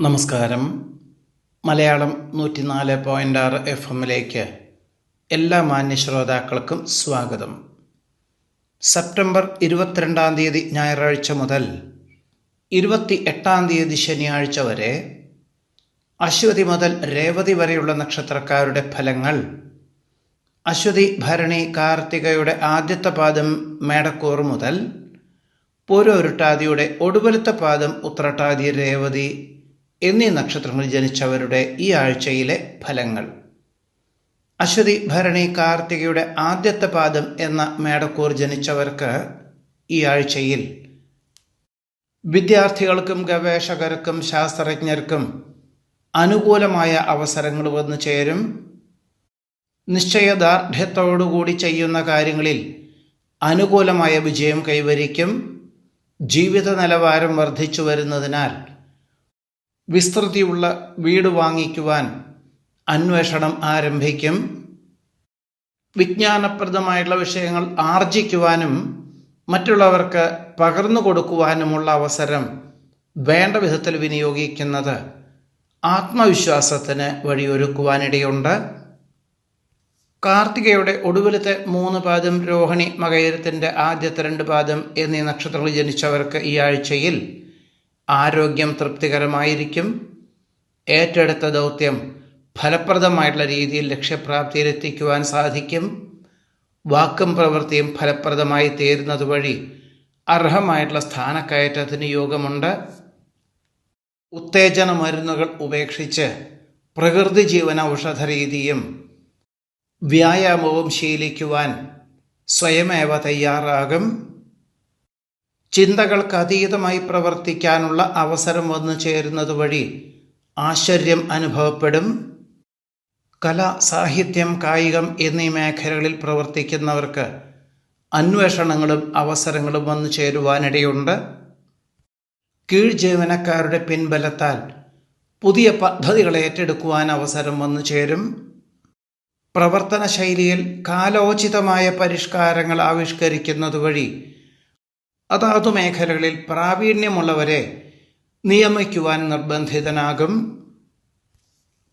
നമസ്കാരം. മലയാളം നൂറ്റിനാല് പോയിന്റ് ആറ് എഫ് എമ്മിലേക്ക് എല്ലാ മാന്യ ശ്രോതാക്കൾക്കും സ്വാഗതം. സെപ്റ്റംബർ ഇരുപത്തിരണ്ടാം തീയതി ഞായറാഴ്ച മുതൽ ഇരുപത്തി എട്ടാം തീയതി ശനിയാഴ്ച വരെ അശ്വതി മുതൽ രേവതി വരെയുള്ള നക്ഷത്രക്കാരുടെ ഫലങ്ങൾ അശ്വതി ഭരണി കാർത്തികയുടെ ആദ്യത്തെ പാദം മേടക്കൂർ മുതൽ പൂരോരുട്ടാതിയുടെ ഒടുവലത്തെ പാദം ഉത്രട്ടാതി രേവതി എന്നീ നക്ഷത്രങ്ങളിൽ ജനിച്ചവരുടെ ഈ ആഴ്ചയിലെ ഫലങ്ങൾ. അശ്വതി ഭരണി കാർത്തികയുടെ ആദ്യത്തെ പാദം എന്ന മേടക്കൂർ ജനിച്ചവർക്ക് ഈ ആഴ്ചയിൽ വിദ്യാർത്ഥികൾക്കും ഗവേഷകർക്കും ശാസ്ത്രജ്ഞർക്കും അനുകൂലമായ അവസരങ്ങൾ വന്നു ചേരും. നിശ്ചയദാർഢ്യത്തോടുകൂടി ചെയ്യുന്ന കാര്യങ്ങളിൽ അനുകൂലമായ വിജയം കൈവരിക്കും. ജീവിത നിലവാരം വർദ്ധിച്ചു വരുന്നതിനാൽ വിസ്തൃതിയുള്ള വീട് വാങ്ങിക്കുവാൻ അന്വേഷണം ആരംഭിക്കും. വിജ്ഞാനപ്രദമായിട്ടുള്ള വിഷയങ്ങൾ ആർജിക്കുവാനും മറ്റുള്ളവർക്ക് പകർന്നു കൊടുക്കുവാനുമുള്ള അവസരം വേണ്ട വിധത്തിൽ വിനിയോഗിക്കുന്നത് ആത്മവിശ്വാസത്തിന് വഴിയൊരുക്കുവാനിടയുണ്ട്. കാർത്തികയുടെ ഒടുവിലത്തെ മൂന്ന് പാദം രോഹിണി മകയിരത്തിന്റെ ആദ്യത്തെ രണ്ട് പാദം എന്നീ നക്ഷത്രങ്ങളിൽ ജനിച്ചവർക്ക് ഈ ആഴ്ചയിൽ ആരോഗ്യം തൃപ്തികരമായിരിക്കും. ഏറ്റെടുത്ത ദൗത്യം ഫലപ്രദമായിട്ടുള്ള രീതിയിൽ ലക്ഷ്യപ്രാപ്തിയിലെത്തിക്കുവാൻ സാധിക്കും. വാക്കും പ്രവൃത്തിയും ഫലപ്രദമായി തീരുന്നത് വഴി അർഹമായിട്ടുള്ള സ്ഥാനക്കയറ്റത്തിന് യോഗമുണ്ട്. ഉത്തേജന മരുന്നുകൾ ഉപേക്ഷിച്ച് പ്രകൃതി ജീവന ഔഷധ രീതിയും വ്യായാമവും ശീലിക്കുവാൻ സ്വയമേവ തയ്യാറാകും. ചിന്തകൾക്ക് അതീതമായി പ്രവർത്തിക്കാനുള്ള അവസരം വന്നു ചേരുന്നത് വഴി ആശ്ചര്യം അനുഭവപ്പെടും. കല സാഹിത്യം കായികം എന്നീ മേഖലകളിൽ പ്രവർത്തിക്കുന്നവർക്ക് അന്വേഷണങ്ങളും അവസരങ്ങളും വന്നു ചേരുവാനിടയുണ്ട്. കീഴ് ജീവനക്കാരുടെ പിൻബലത്താൽ പുതിയ പദ്ധതികൾ ഏറ്റെടുക്കുവാൻ അവസരം വന്നു ചേരും. പ്രവർത്തന ശൈലിയിൽ കാലോചിതമായ പരിഷ്കാരങ്ങൾ ആവിഷ്കരിക്കുന്നത് വഴി അതാതു മേഖലകളിൽ പ്രാവീണ്യമുള്ളവരെ നിയമിക്കുവാൻ നിർബന്ധിതനാകും.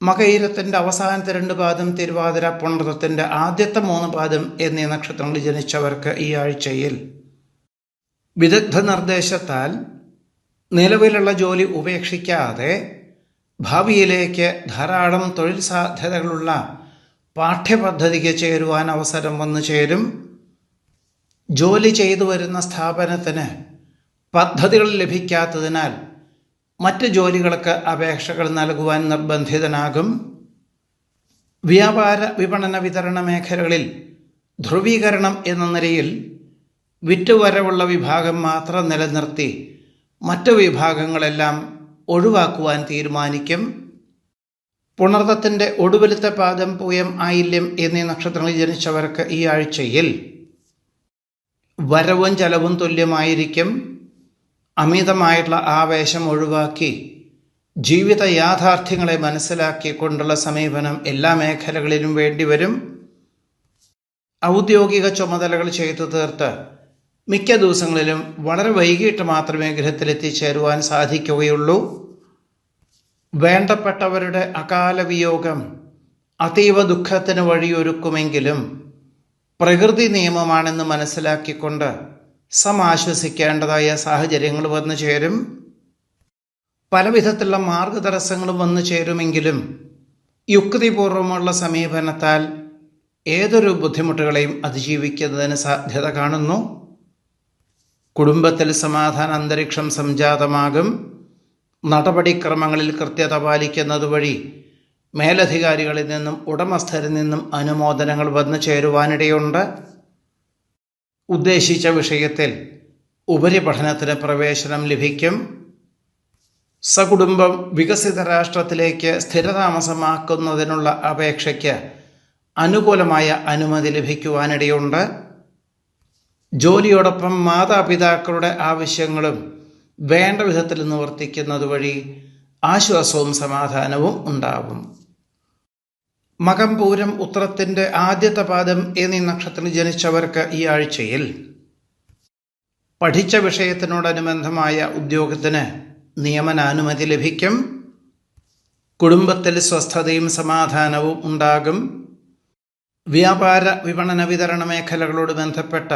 മകയിരത്തിന്റെ അവസാനത്തെ രണ്ട് പാദം തിരുവാതിര പുണർത്തത്തിന്റെ ആദ്യത്തെ മൂന്ന് പാദം എന്നീ നക്ഷത്രങ്ങളിൽ ജനിച്ചവർക്ക് ഈ ആഴ്ചയിൽ വിദഗ്ധ നിർദ്ദേശത്താൽ നിലവിലുള്ള ജോലി ഉപേക്ഷിക്കാതെ ഭാവിയിലേക്ക് ധാരാളം തൊഴിൽ സാധ്യതകളുള്ള പാഠ്യപദ്ധതിക്ക് ചേരുവാൻ അവസരം വന്നു ചേരും. ജോലി ചെയ്തു വരുന്ന സ്ഥാപനത്തിന് പദ്ധതികൾ ലഭിക്കാത്തതിനാൽ മറ്റ് ജോലികൾക്ക് അപേക്ഷകൾ നൽകുവാൻ നിർബന്ധിതനാകും. വ്യാപാര വിപണന വിതരണ മേഖലകളിൽ ധ്രുവീകരണം എന്ന നിലയിൽ വിറ്റുവരവുള്ള വിഭാഗം മാത്രം നിലനിർത്തി മറ്റു വിഭാഗങ്ങളെല്ലാം ഒഴിവാക്കുവാൻ തീരുമാനിക്കും. പുണർത്തത്തിന്റെ ഒടുവിലത്തെ പാദം പൂയം ആയില്യം എന്നീ നക്ഷത്രങ്ങളിൽ ജനിച്ചവർക്ക് ഈ ആഴ്ചയിൽ വരവും ചെലവും തുല്യമായിരിക്കും. അമിതമായിട്ടുള്ള ആവേശം ഒഴിവാക്കി ജീവിത യാഥാർത്ഥ്യങ്ങളെ മനസ്സിലാക്കിക്കൊണ്ടുള്ള സമീപനം എല്ലാ മേഖലകളിലും വേണ്ടിവരും ഔദ്യോഗിക ചുമതലകൾ ചെയ്തു തീർത്ത് മിക്ക ദിവസങ്ങളിലും വളരെ വൈകിട്ട് മാത്രമേ ഗൃഹത്തിലെത്തിച്ചേരുവാൻ സാധിക്കുകയുള്ളൂ. വേണ്ടപ്പെട്ടവരുടെ അകാല വിയോഗം അതീവ ദുഃഖത്തിന് വഴിയൊരുക്കുമെങ്കിലും പ്രകൃതി നിയമമാണെന്ന് മനസ്സിലാക്കിക്കൊണ്ട് സമാശ്വസിക്കേണ്ടതായ സാഹചര്യങ്ങൾ വന്നു ചേരും. പല വിധത്തിലുള്ള മാർഗതടസ്സങ്ങളും വന്നു ചേരുമെങ്കിലും യുക്തിപൂർവമുള്ള സമീപനത്താൽ ഏതൊരു ബുദ്ധിമുട്ടുകളെയും അതിജീവിക്കുന്നതിന് സാധ്യത കാണുന്നു. കുടുംബത്തിൽ സമാധാന അന്തരീക്ഷം സംജാതമാകും. നടപടിക്രമങ്ങളിൽ കൃത്യത പാലിക്കുന്നത് വഴി മേലധികാരികളിൽ നിന്നും ഉടമസ്ഥരിൽ നിന്നും അനുമോദനങ്ങൾ വന്നു ചേരുവാനിടയുണ്ട്. ഉദ്ദേശിച്ച വിഷയത്തിൽ ഉപരിപഠനത്തിന് പ്രവേശനം ലഭിക്കും. സകുടുംബം വികസിത രാഷ്ട്രത്തിലേക്ക് സ്ഥിരതാമസമാക്കുന്നതിനുള്ള അപേക്ഷയ്ക്ക് അനുകൂലമായ അനുമതി ലഭിക്കുവാനിടയുണ്ട്. ജോലിയോടൊപ്പം മാതാപിതാക്കളുടെ ആവശ്യങ്ങളും വേണ്ട വിധത്തിൽ നിവർത്തിക്കുന്നത് വഴി ആശ്വാസവും സമാധാനവും ഉണ്ടാവും. മകം പൂരം ഉത്രത്തിന്റെ ആദ്യത്തെ പാദം എന്നീ നക്ഷത്രത്തിൽ ജനിച്ചവർക്ക് ഈ ആഴ്ചയിൽ പഠിച്ച വിഷയത്തിനോടനുബന്ധമായ ഉദ്യോഗത്തിന് നിയമനാനുമതി ലഭിക്കും. കുടുംബത്തിൽ സ്വസ്ഥതയും സമാധാനവും ഉണ്ടാകും. വ്യാപാര വിപണന വിതരണ മേഖലകളോട് ബന്ധപ്പെട്ട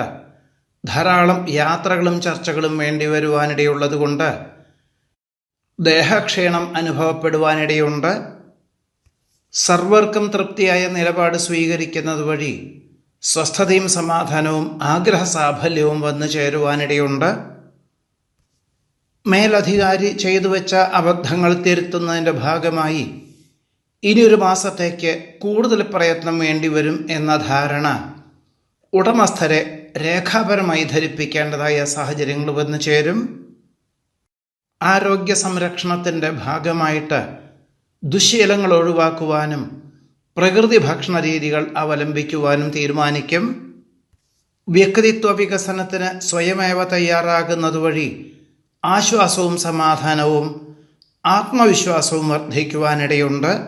ധാരാളം യാത്രകളും ചർച്ചകളും വേണ്ടി വരുവാനിടയുള്ളതുകൊണ്ട് ദേഹക്ഷീണം അനുഭവപ്പെടുവാനിടയുണ്ട്. സർവർക്കും തൃപ്തിയായ നിലപാട് സ്വീകരിക്കുന്നത് വഴി സ്വസ്ഥതയും സമാധാനവും ആഗ്രഹ സാഫല്യവും വന്നു ചേരുവാനിടയുണ്ട്. മേലധികാരി ചെയ്തു വെച്ച അബദ്ധങ്ങൾ തിരുത്തുന്നതിന്റെ ഭാഗമായി ഇനിയൊരു മാസത്തേക്ക് കൂടുതൽ പ്രയത്നം വേണ്ടിവരും എന്ന ധാരണ ഉടമസ്ഥരെ രേഖാപരമായി ധരിപ്പിക്കേണ്ടതായ സാഹചര്യങ്ങൾ വന്നു ചേരും. ആരോഗ്യ സംരക്ഷണത്തിന്റെ ഭാഗമായിട്ട് ദുശ്ശീലങ്ങൾ ഒഴിവാക്കുവാനും പ്രകൃതി ഭക്ഷണ രീതികൾ അവലംബിക്കുവാനും തീരുമാനിക്കും. വ്യക്തിത്വ വികസനത്തിന് സ്വയമേവ തയ്യാറാകുന്നത് വഴി ആശ്വാസവും സമാധാനവും ആത്മവിശ്വാസവും വർദ്ധിക്കുവാനിടയുണ്ട്.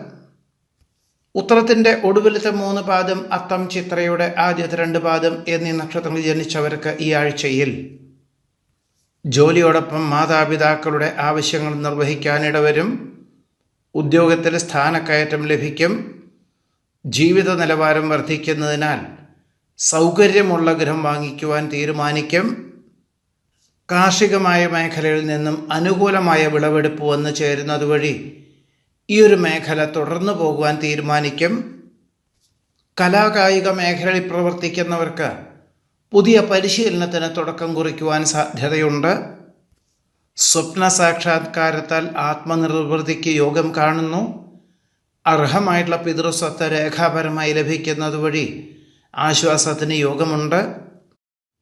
ഉത്തരത്തിന്റെ ഒടുവിലത്തെ മൂന്ന് പാദം അത്തം ചിത്രയുടെ ആദ്യത്തെ രണ്ട് പാദം എന്നീ നക്ഷത്രങ്ങൾ ജനിച്ചവർക്ക് ഈ ആഴ്ചയിൽ ജോലിയോടൊപ്പം മാതാപിതാക്കളുടെ ആവശ്യങ്ങൾ നിർവഹിക്കാനിടവരും. ഉദ്യോഗത്തിൽ സ്ഥാനക്കയറ്റം ലഭിക്കും. ജീവിത നിലവാരം വർദ്ധിക്കുന്നതിനാൽ സൗകര്യമുള്ള ഗൃഹം വാങ്ങിക്കുവാൻ തീരുമാനിക്കും. കാർഷികമായ മേഖലയിൽ നിന്നും അനുകൂലമായ വിളവെടുപ്പ് വന്നു ചേരുന്നത് വഴി ഈ ഒരു മേഖല തുടർന്നു പോകുവാൻ തീരുമാനിക്കും. കലാകായിക മേഖലയിൽ പ്രവർത്തിക്കുന്നവർക്ക് പുതിയ പരിശീലനത്തിന് തുടക്കം കുറിക്കുവാൻ സാധ്യതയുണ്ട്. സ്വപ്ന സാക്ഷാത്കാരത്താൽ ആത്മനിർവൃതിക്ക് യോഗം കാണുന്നു. അർഹമായിട്ടുള്ള പിതൃസ്വത്ത് രേഖാപരമായി ലഭിക്കുന്നത് വഴി ആശ്വാസത്തിന് യോഗമുണ്ട്.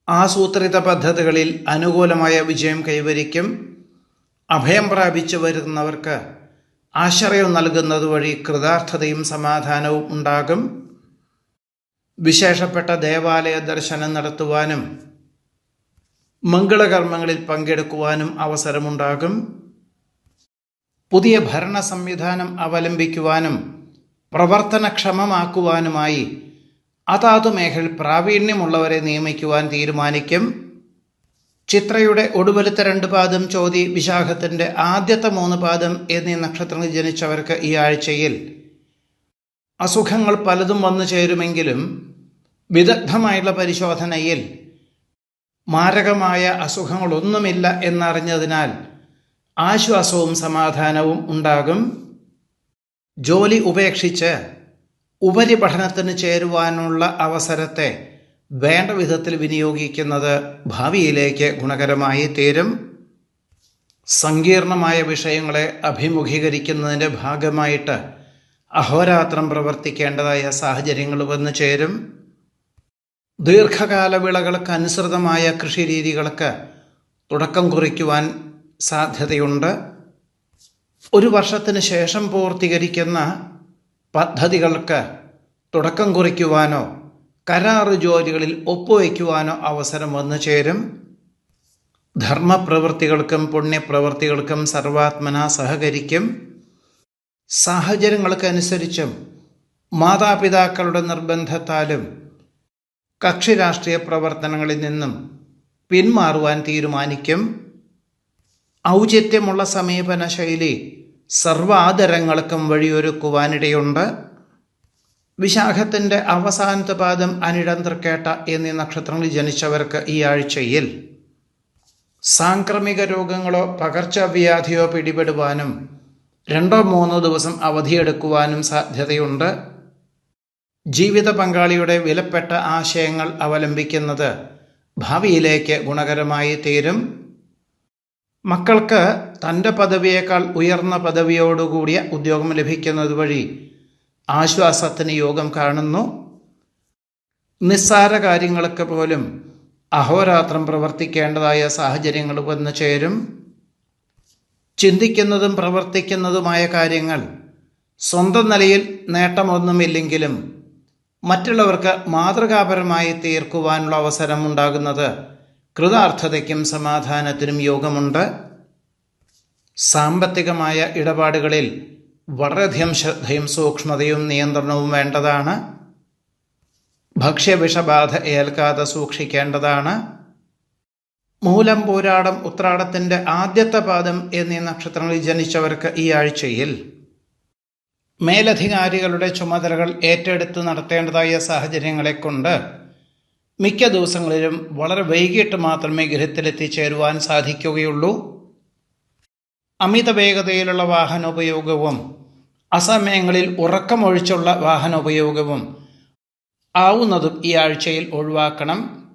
ആസൂത്രിത പദ്ധതികളിൽ അനുകൂലമായ വിജയം കൈവരിക്കും. അഭയം പ്രാപിച്ചു വരുന്നവർക്ക് ആശ്രയം നൽകുന്നത് വഴി കൃതാർത്ഥതയും സമാധാനവും ഉണ്ടാകും. വിശേഷപ്പെട്ട ദേവാലയ ദർശനം നടത്തുവാനും മംഗളകർമ്മങ്ങളിൽ പങ്കെടുക്കുവാനും അവസരമുണ്ടാകും. പുതിയ ഭരണ സംവിധാനം അവലംബിക്കുവാനും പ്രവർത്തനക്ഷമമാക്കുവാനുമായി അതാതു മേഖലയിൽ പ്രാവീണ്യമുള്ളവരെ നിയമിക്കുവാൻ തീരുമാനിക്കും. ചിത്രയുടെ ഒടുവിലത്തെ രണ്ട് പാദം ചോതി വിശാഖത്തിന്റെ ആദ്യത്തെ മൂന്ന് പാദം എന്നീ നക്ഷത്രങ്ങൾ ജനിച്ചവർക്ക് ഈ ആഴ്ചയിൽ അസുഖങ്ങൾ പലതും വന്നു ചേരുമെങ്കിലും വിദഗ്ധമായുള്ള പരിശോധനയിൽ മാരകമായ അസുഖങ്ങളൊന്നുമില്ല എന്നറിഞ്ഞതിനാൽ ആശ്വാസവും സമാധാനവും ഉണ്ടാകും. ജോലി ഉപേക്ഷിച്ച് ഉപരിപഠനത്തിന് ചേരുവാനുള്ള അവസരത്തെ വേണ്ട വിധത്തിൽ വിനിയോഗിക്കുന്നത് ഭാവിയിലേക്ക് ഗുണകരമായി തീരും. സങ്കീർണമായ വിഷയങ്ങളെ അഭിമുഖീകരിക്കുന്നതിന്റെ ഭാഗമായിട്ട് അഹോരാത്രം പ്രവർത്തിക്കേണ്ടതായ സാഹചര്യങ്ങൾ വന്നു ചേരും. ദീർഘകാല വിളകൾക്ക് അനുസൃതമായ കൃഷി രീതികൾക്ക് തുടക്കം കുറിക്കുവാൻ സാധ്യതയുണ്ട്. ഒരു വർഷത്തിന് ശേഷം പൂർത്തീകരിക്കുന്ന പദ്ധതികൾക്ക് തുടക്കം കുറിക്കുവാനോ കരാറ് ജോലികളിൽ ഒപ്പുവയ്ക്കുവാനോ അവസരം വന്നു ചേരും. ധർമ്മപ്രവൃത്തികൾക്കും പുണ്യപ്രവൃത്തികൾക്കും സർവാത്മന സഹകരിക്കും. സാഹചര്യങ്ങൾക്കനുസരിച്ചും മാതാപിതാക്കളുടെ നിർബന്ധത്താലും കക്ഷി രാഷ്ട്രീയ പ്രവർത്തനങ്ങളിൽ നിന്നും പിന്മാറുവാൻ തീരുമാനിക്കും. ഔചിത്യമുള്ള സമീപന ശൈലി സർവാദരങ്ങൾക്കും വഴിയൊരുക്കുവാനിടയുണ്ട്. വിശാഖത്തിന്റെ അവസാനത്തെ പാദം അനിടം എന്നീ നക്ഷത്രങ്ങളിൽ ജനിച്ചവർക്ക് ഈ ആഴ്ചയിൽ സാംക്രമിക രോഗങ്ങളോ പകർച്ചവ്യാധിയോ പിടിപെടുവാനും രണ്ടോ മൂന്നോ ദിവസം അവധിയെടുക്കുവാനും സാധ്യതയുണ്ട്. ജീവിത പങ്കാളിയുടെ വിലപ്പെട്ട ആശയങ്ങൾ അവലംബിക്കുന്നത് ഭാവിയിലേക്ക് ഗുണകരമായി തീരും. മക്കൾക്ക് തന്റെ പദവിയേക്കാൾ ഉയർന്ന പദവിയോടുകൂടിയ ഉദ്യോഗം ലഭിക്കുന്നത് വഴി ആശ്വാസത്തിന് യോഗം കാണുന്നു. നിസ്സാര കാര്യങ്ങൾക്ക് പോലും അഹോരാത്രം പ്രവർത്തിക്കേണ്ടതായ സാഹചര്യങ്ങൾ വന്നു ചേരും. ചിന്തിക്കുന്നതും പ്രവർത്തിക്കുന്നതുമായ കാര്യങ്ങൾ സ്വന്തം നിലയിൽ നേട്ടമൊന്നുമില്ലെങ്കിലും മറ്റുള്ളവർക്ക് മാതൃകാപരമായി തീർക്കുവാനുള്ള അവസരം ഉണ്ടാകുന്നത് കൃതാർത്ഥതയ്ക്കും സമാധാനത്തിനും യോഗമുണ്ട്. സാമ്പത്തികമായ ഇടപാടുകളിൽ വളരെയധികം ശ്രദ്ധയും സൂക്ഷ്മതയും നിയന്ത്രണവും വേണ്ടതാണ്. ഭക്ഷ്യവിഷബാധ ഏൽക്കാതെ സൂക്ഷിക്കേണ്ടതാണ്. മൂലം പോരാടം ഉത്രാടത്തിന്റെ ആദ്യത്തെ പാദം എന്നീ നക്ഷത്രങ്ങളിൽ ജനിച്ചവർക്ക് ഈ ആഴ്ചയിൽ മേലധികാരികളുടെ ചുമതലകൾ ഏറ്റെടുത്ത് നടത്തേണ്ടതായ സാഹചര്യങ്ങളെ കൊണ്ട് മിക്ക ദിവസങ്ങളിലും വളരെ വൈകിട്ട് മാത്രമേ ഗൃഹത്തിലെത്തിച്ചേരുവാൻ സാധിക്കുകയുള്ളൂ. അമിത വേഗതയിലുള്ള വാഹനോപയോഗവും അസമയങ്ങളിൽ ഉറക്കമൊഴിച്ചുള്ള വാഹനോപയോഗവും ആവുന്നതും ഈ ആഴ്ചയിൽ ഒഴിവാക്കണം.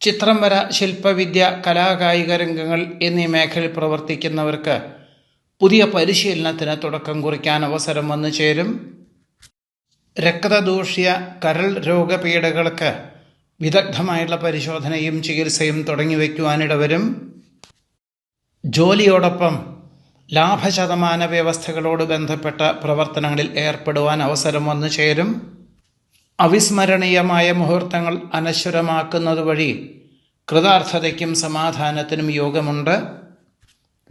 ചിത്രം വര ശില്പവിദ്യ കലാകായിക രംഗങ്ങൾ എന്നീ മേഖലയിൽ പ്രവർത്തിക്കുന്നവർക്ക് പുതിയ പരിശീലനത്തിന് തുടക്കം കുറിക്കാൻ അവസരം വന്നു ചേരും. രക്തദൂഷ്യ കരൾ രോഗപീഠകൾക്ക് വിദഗ്ധമായുള്ള പരിശോധനയും ചികിത്സയും തുടങ്ങി വയ്ക്കുവാനിടവരും. ജോലിയോടൊപ്പം ലാഭശതമാന വ്യവസ്ഥകളോട് ബന്ധപ്പെട്ട പ്രവർത്തനങ്ങളിൽ ഏർപ്പെടുവാൻ അവസരം വന്നു ചേരും. അവിസ്മരണീയമായ മുഹൂർത്തങ്ങൾ അനശ്വരമാക്കുന്നത് വഴി കൃതാർത്ഥതയ്ക്കും സമാധാനത്തിനും യോഗമുണ്ട്.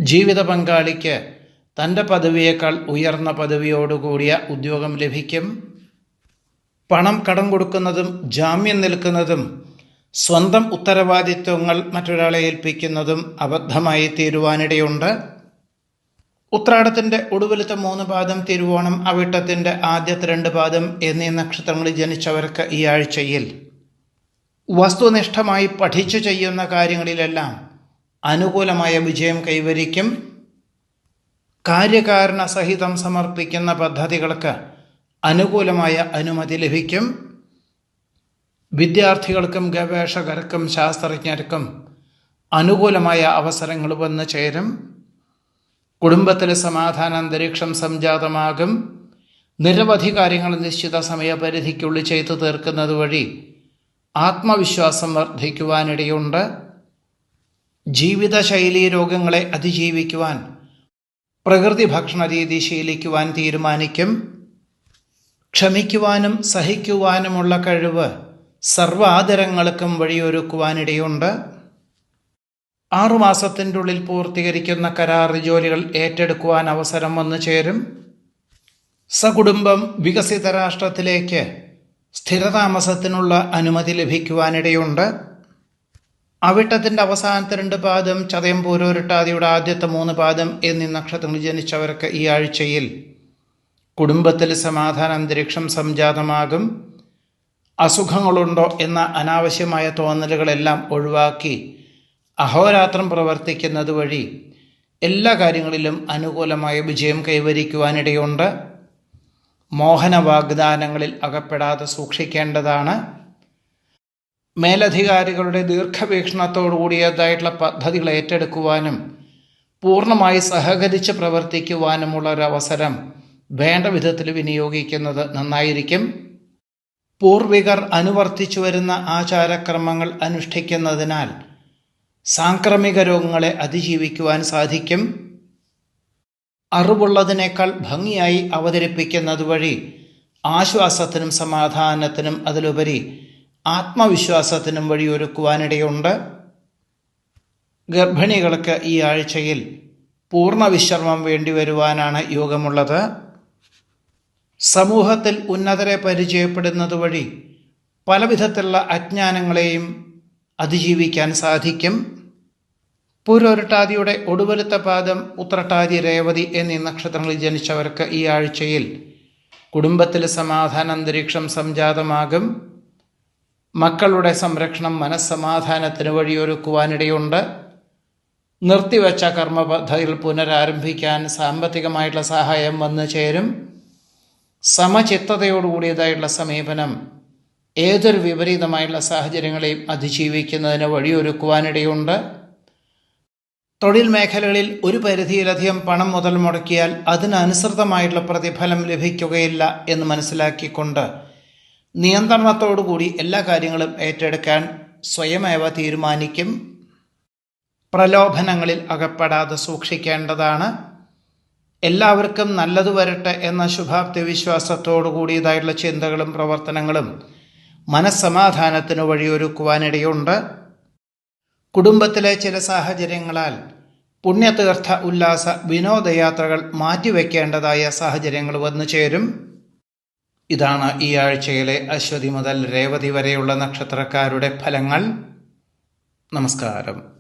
ജീവിത പങ്കാളിക്ക് തന്റെ പദവിയേക്കാൾ ഉയർന്ന പദവിയോടുകൂടിയ ഉദ്യോഗം ലഭിക്കും. പണം കടം കൊടുക്കുന്നതും ജാമ്യം നിൽക്കുന്നതും സ്വന്തം ഉത്തരവാദിത്വങ്ങൾ മറ്റൊരാളെ ഏൽപ്പിക്കുന്നതും അബദ്ധമായി തീരുവാനിടയുണ്ട്. ഉത്രാടത്തിന്റെ ഒടുവിലത്തെ മൂന്ന് പാദം തിരുവോണം അവിട്ടത്തിന്റെ ആദ്യത്തെ രണ്ട് പാദം എന്നീ നക്ഷത്രങ്ങളിൽ ജനിച്ചവർക്ക് ഈ ആഴ്ചയിൽ. വസ്തുനിഷ്ഠമായി പഠിച്ചു ചെയ്യുന്ന കാര്യങ്ങളിലെല്ലാം അനുകൂലമായ വിജയം കൈവരിക്കും. കാര്യകാരണ സഹിതം സമർപ്പിക്കുന്ന പദ്ധതികൾക്ക് അനുകൂലമായ അനുമതി ലഭിക്കും. വിദ്യാർത്ഥികൾക്കും ഗവേഷകർക്കും ശാസ്ത്രജ്ഞർക്കും അനുകൂലമായ അവസരങ്ങൾ വന്നു ചേരും. കുടുംബത്തിലെ സമാധാന അന്തരീക്ഷം സംജാതമാകും. നിരവധി കാര്യങ്ങൾ നിശ്ചിത സമയപരിധിക്കുള്ളിൽ ചെയ്തു തീർക്കുന്നത് വഴി ആത്മവിശ്വാസം വർദ്ധിക്കുവാനിടയുണ്ട്. ജീവിതശൈലി രോഗങ്ങളെ അതിജീവിക്കുവാൻ പ്രകൃതി ഭക്ഷണ രീതി ശീലിക്കുവാൻ തീരുമാനിക്കും. ക്ഷമിക്കുവാനും സഹിക്കുവാനുമുള്ള കഴിവ് സർവാദരങ്ങൾക്കും വഴിയൊരുക്കുവാനിടയുണ്ട്. ആറുമാസത്തിന്റെ ഉള്ളിൽ പൂർത്തീകരിക്കുന്ന കരാർ ജോലികൾ ഏറ്റെടുക്കുവാൻ അവസരം വന്നു ചേരും. സകുടുംബം വികസിത രാഷ്ട്രത്തിലേക്ക് സ്ഥിരതാമസത്തിനുള്ള അനുമതി ലഭിക്കുവാനിടയുണ്ട്. അവിട്ടത്തിന്റെ അവസാനത്തെ രണ്ട് പാദം ചതയം പൂരോരുട്ടാതിയുടെ ആദ്യത്തെ മൂന്ന് പാദം എന്നീ നക്ഷത്രങ്ങൾ ജനിച്ചവർക്ക് ഈ ആഴ്ചയിൽ. കുടുംബത്തിൽ സമാധാന അന്തരീക്ഷം സംജാതമാകും. അസുഖങ്ങളുണ്ടോ എന്ന അനാവശ്യമായ തോന്നലുകളെല്ലാം ഒഴിവാക്കി അഹോരാത്രം പ്രവർത്തിക്കുന്നത് വഴി എല്ലാ കാര്യങ്ങളിലും അനുകൂലമായ വിജയം കൈവരിക്കുവാനിടയുണ്ട്. മോഹന വാഗ്ദാനങ്ങളിൽ അകപ്പെടാതെ സൂക്ഷിക്കേണ്ടതാണ്. മേലധികാരികളുടെ ദീർഘവീക്ഷണത്തോടുകൂടിയതായിട്ടുള്ള പദ്ധതികൾ ഏറ്റെടുക്കുവാനും പൂർണമായി സഹകരിച്ച് പ്രവർത്തിക്കുവാനുമുള്ള ഒരു അവസരം വേണ്ട വിധത്തിൽ വിനിയോഗിക്കുന്നത് നന്നായിരിക്കും. പൂർവികർ അനുവർത്തിച്ചു വരുന്ന ആചാരക്രമങ്ങൾ അനുഷ്ഠിക്കുന്നതിനാൽ സാംക്രമിക രോഗങ്ങളെ അതിജീവിക്കുവാൻ സാധിക്കും. അറിവുള്ളതിനേക്കാൾ ഭംഗിയായി അവതരിപ്പിക്കുന്നത് വഴി ആശ്വാസത്തിനും സമാധാനത്തിനും അതിലുപരി ആത്മവിശ്വാസത്തിനും വഴിയൊരുക്കുവാനിടയുണ്ട് ഗർഭിണികൾക്ക് ഈ ആഴ്ചയിൽ പൂർണ വിശ്രമം വേണ്ടി വരുവാനാണ് യോഗമുള്ളത്. സമൂഹത്തിൽ ഉന്നതരെ പരിചയപ്പെടുന്നത് വഴി പലവിധത്തിലുള്ള അജ്ഞാനങ്ങളെയും അതിജീവിക്കാൻ സാധിക്കും. പൂരോരുട്ടാതിയുടെ ഒടുവലുത്ത പാദം ഉത്രട്ടാതി രേവതി എന്നീ നക്ഷത്രങ്ങളിൽ ജനിച്ചവർക്ക് ഈ ആഴ്ചയിൽ കുടുംബത്തിൽ സമാധാന അന്തരീക്ഷം സംജാതമാകും. മക്കളുടെ സംരക്ഷണം മനസ്സമാധാനത്തിന് വഴിയൊരുക്കുവാനിടയുണ്ട്. നിർത്തിവച്ച കർമ്മ പദ്ധതികൾ പുനരാരംഭിക്കാൻ സാമ്പത്തികമായിട്ടുള്ള സഹായം വന്നു ചേരും. സമചിത്തതയോടുകൂടിയതായിട്ടുള്ള സമീപനം ഏതൊരു വിപരീതമായുള്ള സാഹചര്യങ്ങളെയും അതിജീവിക്കുന്നതിന് വഴിയൊരുക്കുവാനിടയുണ്ട്. തൊഴിൽ മേഖലകളിൽ ഒരു പരിധിയിലധികം പണം മുതൽ മുടക്കിയാൽ അതിനനുസൃതമായിട്ടുള്ള പ്രതിഫലം ലഭിക്കുകയില്ല എന്ന് മനസ്സിലാക്കിക്കൊണ്ട് നിയന്ത്രണത്തോടുകൂടി എല്ലാ കാര്യങ്ങളും ഏറ്റെടുക്കാൻ സ്വയമേവ തീരുമാനിക്കും. പ്രലോഭനങ്ങളിൽ അകപ്പെടാതെ സൂക്ഷിക്കേണ്ടതാണ്. എല്ലാവർക്കും നല്ലത് വരട്ടെ എന്ന ശുഭാപ്തി വിശ്വാസത്തോടു കൂടിയതായിട്ടുള്ള ചിന്തകളും പ്രവർത്തനങ്ങളും മനസ്സമാധാനത്തിന് വഴിയൊരുക്കുവാനിടയുണ്ട്. കുടുംബത്തിലെ ചില സാഹചര്യങ്ങളാൽ പുണ്യതീർത്ഥ ഉല്ലാസ വിനോദയാത്രകൾ മാറ്റിവെക്കേണ്ടതായ സാഹചര്യങ്ങൾ വന്നു ചേരും ഇതാണ് ഈ ആഴ്ചയിലെ അശ്വതി മുതൽ രേവതി വരെയുള്ള നക്ഷത്രക്കാരുടെ ഫലങ്ങൾ. നമസ്കാരം.